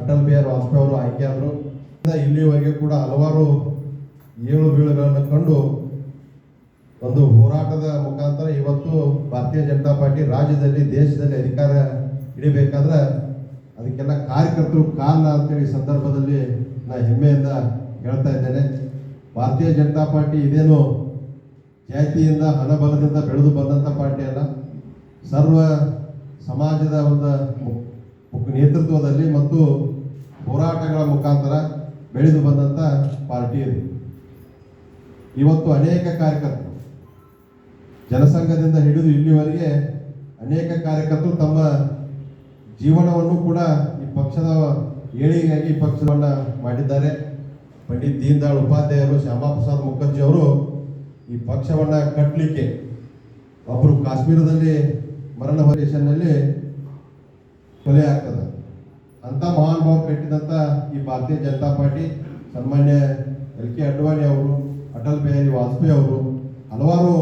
ಅಟಲ್ ಬಿಹಾರಿ ವಾಜಪೇಯಿ ಅವರು ಆಯ್ಕೆಯಾದರು ಇಲ್ಲಿವರೆಗೆ ಕೂಡ ಹಲವಾರು ಏಳು ಬೀಳುಗಳನ್ನು ಕಂಡು ಒಂದು ಹೋರಾಟದ ಮುಖಾಂತರ ಇವತ್ತು ಭಾರತೀಯ ಜನತಾ ಪಾರ್ಟಿ ರಾಜ್ಯದಲ್ಲಿ, ದೇಶದಲ್ಲಿ ಅಧಿಕಾರ ಹಿಡಿಬೇಕಾದ್ರೆ ಅದಕ್ಕೆಲ್ಲ ಕಾರ್ಯಕರ್ತರು ಕಾರಣ ಅಂತೇಳಿ ಸಂದರ್ಭದಲ್ಲಿ ನಾನು ಹೆಮ್ಮೆಯಿಂದ ಹೇಳ್ತಾ ಇದ್ದೇನೆ. ಭಾರತೀಯ ಜನತಾ ಪಾರ್ಟಿ ಇದೇನು ಜಾತಿಯಿಂದ, ಹಣಬಲದಿಂದ ಬೆಳೆದು ಬಂದಂಥ ಪಾರ್ಟಿ ಅಲ್ಲ. ಸರ್ವ ಸಮಾಜದ ಒಂದು ನೇತೃತ್ವದಲ್ಲಿ ಮತ್ತು ಹೋರಾಟಗಳ ಮುಖಾಂತರ ಬೆಳೆದು ಬಂದಂಥ ಪಾರ್ಟಿ ಇದು. ಇವತ್ತು ಅನೇಕ ಕಾರ್ಯಕರ್ತರು ಜನಸಂಘದಿಂದ ಹಿಡಿದು ಇಲ್ಲಿವರೆಗೆ ಅನೇಕ ಕಾರ್ಯಕರ್ತರು ತಮ್ಮ ಜೀವನವನ್ನು ಕೂಡ ಈ ಪಕ್ಷದ ಏಳಿಗೆಯಾಗಿ ಈ ಪಕ್ಷವನ್ನ ಮಾಡಿದ್ದಾರೆ. ಪಂಡಿತ್ ದೀನ್ ದಯಾಳ್ ಉಪಾಧ್ಯಾಯರು ಶ್ಯಾಮಾ ಪ್ರಸಾದ್ ಮುಖರ್ಜಿ ಅವರು ಈ ಪಕ್ಷವನ್ನು ಕಟ್ಟಲಿಕ್ಕೆ ಒಬ್ಬರು ಕಾಶ್ಮೀರದಲ್ಲಿ ಮರಣ ಹೊರೇಷನ್ನಲ್ಲಿ ಕೊಲೆ ಆಗ್ತದ. ಅಂತ ಮಹಾನುಭಾವ ಕಟ್ಟಿದಂಥ ಈ ಭಾರತೀಯ ಜನತಾ ಪಾರ್ಟಿ, ಸನ್ಮಾನ್ಯ ಎಲ್ ಕೆ ಅಡ್ವಾಣಿ ಅವರು, ಅಟಲ್ ಬಿಹಾರಿ ವಾಜಪೇಯಿ ಅವರು ಹಲವಾರು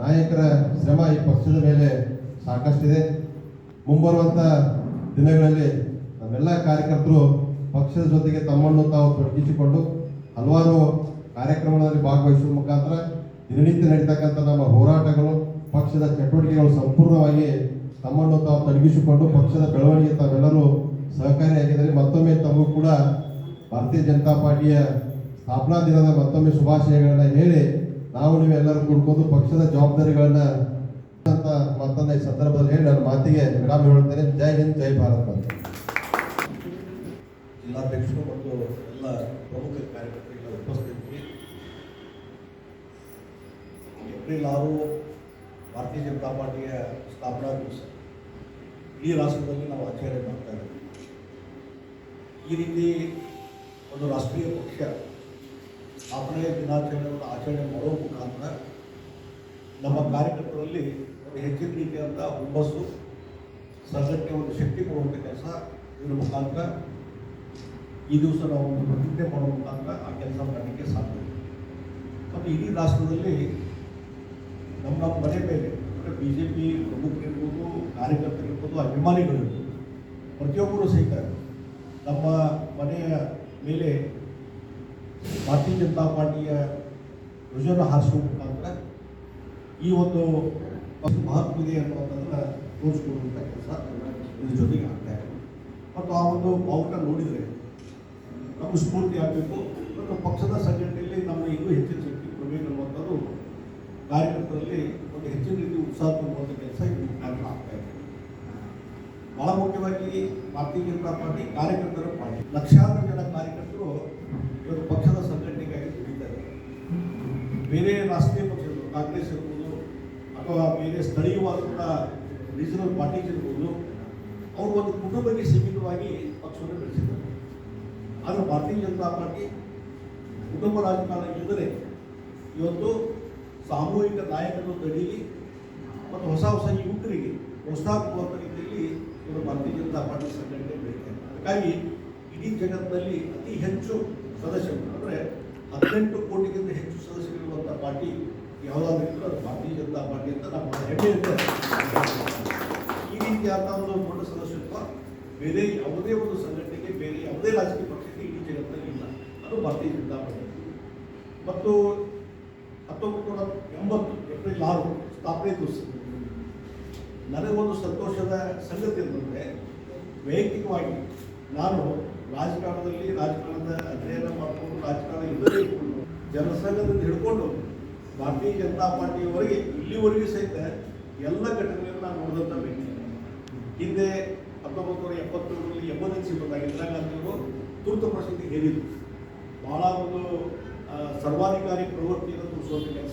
ನಾಯಕರ ಶ್ರಮ ಈ ಪಕ್ಷದ ಮೇಲೆ ಸಾಕಷ್ಟಿದೆ. ಮುಂಬರುವಂಥ ದಿನಗಳಲ್ಲಿ ನಮ್ಮೆಲ್ಲ ಕಾರ್ಯಕರ್ತರು ಪಕ್ಷದ ಜೊತೆಗೆ ತಮ್ಮನ್ನು ತಾವು ತೊಡಗಿಸಿಕೊಂಡು ಹಲವಾರು ಕಾರ್ಯಕ್ರಮಗಳಲ್ಲಿ ಭಾಗವಹಿಸುವ ಮುಖಾಂತರ ದಿನನಿತ್ಯ ನಡೀತಕ್ಕಂಥ ನಮ್ಮ ಹೋರಾಟಗಳು, ಪಕ್ಷದ ಚಟುವಟಿಕೆಗಳು ಸಂಪೂರ್ಣವಾಗಿ ತಮ್ಮನ್ನು ತಾವು ತೊಡಗಿಸಿಕೊಂಡು ಪಕ್ಷದ ಬೆಳವಣಿಗೆ ತಾವೆಲ್ಲರೂ ಸಹಕಾರಿಯಾಗಿದ್ದಾರೆ ಮತ್ತೊಮ್ಮೆ ತಮಗೂ ಕೂಡ ಭಾರತೀಯ ಜನತಾ ಪಾರ್ಟಿಯ ಸ್ಥಾಪನಾ ದಿನದ ಮತ್ತೊಮ್ಮೆ ಶುಭಾಶಯಗಳನ್ನ ಹೇಳಿ ನಾವು ನೀವೆಲ್ಲರೂ ಕೂಡ್ಕೊಂಡು ಪಕ್ಷದ ಜವಾಬ್ದಾರಿಗಳನ್ನ ಅಂತ ಮತ್ತೊಂದು ಈ ಸಂದರ್ಭದಲ್ಲಿ ಹೇಳಿ ನನ್ನ ಮಾತಿಗೆ ವಿರಾಮ ಹೇಳುತ್ತೇನೆ ಜೈ ಹಿಂದ್, ಜೈ ಭಾರತ್ ಜಿಲ್ಲಾಧ್ಯಕ್ಷರು ಮತ್ತು ಎಲ್ಲ ಪ್ರಮುಖ ಕಾರ್ಯಕರ್ತರಿಗೆ ಉಪಸ್ಥಿತಿ ಏಪ್ರಿಲ್ ಆರು ಭಾರತೀಯ ಜನತಾ ಪಾರ್ಟಿಯ ಸ್ಥಾಪನಾ ದಿವಸ. ಈ ರಾಷ್ಟ್ರದಲ್ಲಿ ನಾವು ಆಚರಣೆ ಮಾಡ್ತಾ ಇದ್ದೀವಿ. ಈ ರೀತಿ ಒಂದು ರಾಷ್ಟ್ರೀಯ ಪಕ್ಷ ಸ್ಥಾಪನೆಯ ದಿನಾಚರಣೆಯನ್ನು ಆಚರಣೆ ಮಾಡುವ ಮುಖಾಂತರ ನಮ್ಮ ಕಾರ್ಯಕರ್ತರಲ್ಲಿ ಒಂದು ಹೆಚ್ಚಿನ ರೀತಿಯಾದಂಥ ಹುಮ್ಮಸ್ಸು ಸಂಘಟನೆ ಒಂದು ಶಕ್ತಿ ಕೊಡುವಂಥ ಕೆಲಸ ಇದರ ಮುಖಾಂತರ ಈ ದಿವಸ ನಾವು ಒಂದು ಪ್ರತಿಜ್ಞೆ ಮಾಡುವ ಮುಖಾಂತರ ಆ ಕೆಲಸ ಮಾಡಲಿಕ್ಕೆ ಸಾಧ್ಯ. ಮತ್ತು ಇಡೀ ರಾಷ್ಟ್ರದಲ್ಲಿ ನಮ್ಮ ಮನೆ ಮೇಲೆ, ಅಂದರೆ ಬಿ ಜೆ ಪಿ ಪ್ರಮುಖರಿರ್ಬೋದು ಕಾರ್ಯಕರ್ತರಿರ್ಬೋದು ಅಭಿಮಾನಿಗಳಿರ್ಬೋದು ಪ್ರತಿಯೊಬ್ಬರು ಸಹಿತ ನಮ್ಮ ಮನೆಯ ಮೇಲೆ ಭಾರತೀಯ ಜನತಾ ಪಾರ್ಟಿಯ ಧ್ವಜನ ಹಾರಿಸುವ ಮುಖಾಂತರ ಈ ಒಂದು ಮಹತ್ವ ಇದೆ ಅನ್ನುವಂಥದ್ದನ್ನು ತೋರಿಸ್ಕೊಡುವಂಥ ಕೆಲಸ ಇದ್ರ ಜೊತೆಗೆ ಆಗ್ತಾ ಇದೆ. ಮತ್ತು ಆ ಒಂದು ಬಾವುಟ ನೋಡಿದರೆ ನಮ್ಮ ಸ್ಫೂರ್ತಿ ಆಗಬೇಕು. ಮತ್ತು ಪಕ್ಷದ ಸಂಘಟನೆಯಲ್ಲಿ ನಮ್ಮ ಇನ್ನೂ ಹೆಚ್ಚಿನ ಶಕ್ತಿ ಕೊಡಬೇಕು ಅನ್ನುವಂಥದ್ದು ಕಾರ್ಯಕರ್ತರಲ್ಲಿ ಒಂದು ಹೆಚ್ಚಿನ ರೀತಿ ಉತ್ಸಾಹ ತುಂಬುವಂಥ ಕೆಲಸ ಇದು ಮುಖಾಂತರ ಆಗ್ತಾ ಇದೆ. ಬಹಳ ಮುಖ್ಯವಾಗಿ ಭಾರತೀಯ ಜನತಾ ಪಾರ್ಟಿ ಕಾರ್ಯಕರ್ತರ ಪಾರ್ಟಿ. ಲಕ್ಷಾಂತರ ಜನ ಕಾರ್ಯಕರ್ತರು ಇವತ್ತು ಪಕ್ಷದ ಸಂಘಟನೆಗಾಗಿ ದುಡಿತಾರೆ ಬೇರೆ ರಾಷ್ಟ್ರೀಯ ಪಕ್ಷಗಳು, ಕಾಂಗ್ರೆಸ್ ಇರ್ಬೋದು ಅಥವಾ ಬೇರೆ ಸ್ಥಳೀಯವಾದಂಥ ರೀಜನಲ್ ಪಾರ್ಟೀಸ್ ಇರ್ಬೋದು, ಅವರು ಒಂದು ಕುಟುಂಬಕ್ಕೆ ಸೀಮಿತವಾಗಿ ಪಕ್ಷವನ್ನು ಬೆಳೆಸಿದ್ದಾರೆ. ಆದರೆ ಭಾರತೀಯ ಜನತಾ ಪಾರ್ಟಿ ಕುಟುಂಬ ರಾಜಕಾರಣ ಇಲ್ಲದೆ ಇವತ್ತು ಸಾಮೂಹಿಕ ನಾಯಕರು ತಡೀಲಿ, ಮತ್ತು ಹೊಸ ಹೊಸ ಯುವಕರಿಗೆ, ಹೊಸ ರೀತಿಯಲ್ಲಿ ಇವರು ಭಾರತೀಯ ಜನತಾ ಪಾರ್ಟಿ ಸಂಘಟನೆ ಬೇಕು ಅದಕ್ಕಾಗಿ ಇಡೀ ಜಗತ್ತಿನಲ್ಲಿ ಅತಿ ಹೆಚ್ಚು ಸದಸ್ಯರು, ಅಂದರೆ ಹದಿನೆಂಟು ಕೋಟಿಗಿಂತ ಹೆಚ್ಚು ಸದಸ್ಯರಿರುವಂಥ ಪಾರ್ಟಿ ಯಾವುದಾದ್ರೂ ಅದು ಭಾರತೀಯ ಜನತಾ ಪಾರ್ಟಿ ಅಂತ ನಮ್ಮ ಹೆಮ್ಮೆ ಅಂತ ಈ ರೀತಿಯಾದ ಒಂದು ದೊಡ್ಡ ಸದಸ್ಯತ್ವ ಬೇರೆ ಯಾವುದೇ ಒಂದು ಸಂಘಟನೆಗೆ, ಬೇರೆ ಯಾವುದೇ ರಾಜಕೀಯ ಪಕ್ಷಕ್ಕೆ ಇಡೀ ಜಗತ್ತಿನಲ್ಲಿ ಇಲ್ಲ. ಅದು ಭಾರತೀಯ ಜನತಾ ಪಾರ್ಟಿ. ಮತ್ತು ಹತ್ತೊಂಬತ್ತು ನೂರ ಎಂಬತ್ತು, ಏಪ್ರಿಲ್ ಆರು, ಸ್ಥಾಪನೆ ದಿವಸ. ನನಗೊಂದು ಸಂತೋಷದ ಸಂಗತಿ ಅಂತಂದರೆ ವೈಯಕ್ತಿಕವಾಗಿ ನಾನು ರಾಜಕಾರಣದಲ್ಲಿ ರಾಜಕಾರಣದ ಅಧ್ಯಯನ ಮಾಡಿಕೊಂಡು ರಾಜಕಾರಣ ಇಲ್ಲದೇ ಇಟ್ಕೊಂಡು ಜನಸಂಘದಿಂದ ಹಿಡ್ಕೊಂಡು ಭಾರತೀಯ ಜನತಾ ಪಾರ್ಟಿಯವರೆಗೆ ಇಲ್ಲಿವರೆಗೂ ಸಹಿತ ಎಲ್ಲ ಘಟನೆಗಳನ್ನು ನಾನು ನೋಡಿದಂಥ ವ್ಯಕ್ತಿ. ಹಿಂದೆ ಹತ್ತೊಂಬತ್ತು ನೂರ ಎಪ್ಪತ್ತೇಳರಲ್ಲಿ ಎಮರ್ಜೆನ್ಸಿ ಬಂದಾಗ ಇಂದಿರಾ ಗಾಂಧಿಯವರು ತುರ್ತು ಪರಿಸ್ಥಿತಿ ಹೇರಿದ್ರು. ಭಾಳ ಒಂದು ಆ, ಸರ್ವಾಧಿಕಾರಿ ಪ್ರವೃತ್ತಿಯನ್ನು ತೋರಿಸುವಂಥ ಕೆಲಸ